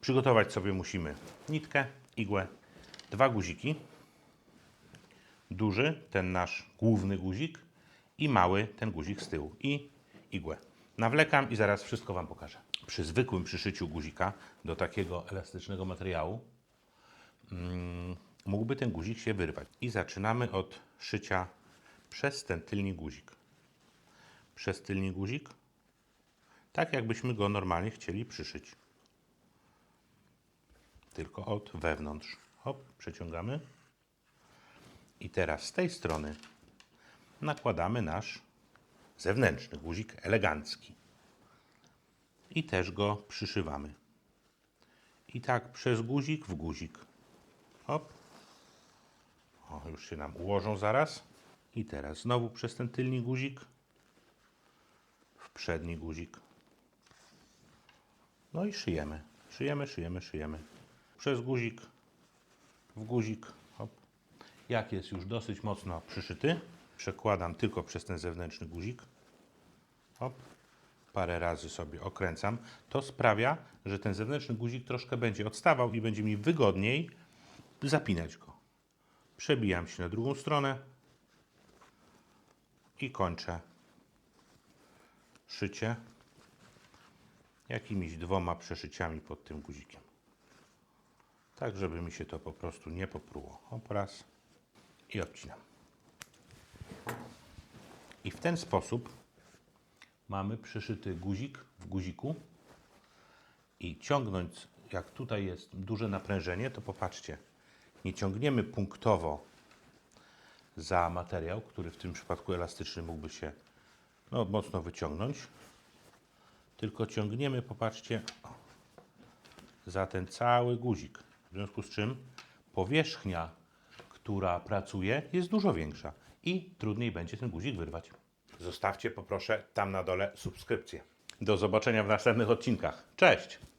Przygotować sobie musimy nitkę, igłę, dwa guziki. Duży, ten nasz główny guzik i mały, ten guzik z tyłu i igłę. Nawlekam i zaraz wszystko Wam pokażę. Przy zwykłym przyszyciu guzika do takiego elastycznego materiału mm, mógłby ten guzik się wyrwać. I zaczynamy od szycia przez ten tylny guzik. Przez tylny guzik, tak jakbyśmy go normalnie chcieli przyszyć. Tylko od wewnątrz. Hop, przeciągamy. I teraz z tej strony nakładamy nasz zewnętrzny guzik elegancki. I też go przyszywamy. I tak przez guzik w guzik. Hop. O, już się nam ułożą zaraz. I teraz znowu przez ten tylny guzik w przedni guzik. No i szyjemy. Szyjemy, szyjemy, szyjemy. Przez guzik w guzik. Hop. Jak jest już dosyć mocno przyszyty, przekładam tylko przez ten zewnętrzny guzik. Hop. Parę razy sobie okręcam. To sprawia, że ten zewnętrzny guzik troszkę będzie odstawał i będzie mi wygodniej zapinać go. Przebijam się na drugą stronę i kończę szycie jakimiś dwoma przeszyciami pod tym guzikiem. Tak, żeby mi się to po prostu nie popruło. Hop, raz i odcinam. I w ten sposób mamy przyszyty guzik w guziku i ciągnąć, jak tutaj jest duże naprężenie, to popatrzcie, nie ciągniemy punktowo za materiał, który w tym przypadku elastyczny mógłby się no, mocno wyciągnąć, tylko ciągniemy, popatrzcie, za ten cały guzik. W związku z czym powierzchnia, która pracuje, jest dużo większa i trudniej będzie ten guzik wyrwać. Zostawcie poproszę tam na dole subskrypcję. Do zobaczenia w następnych odcinkach. Cześć!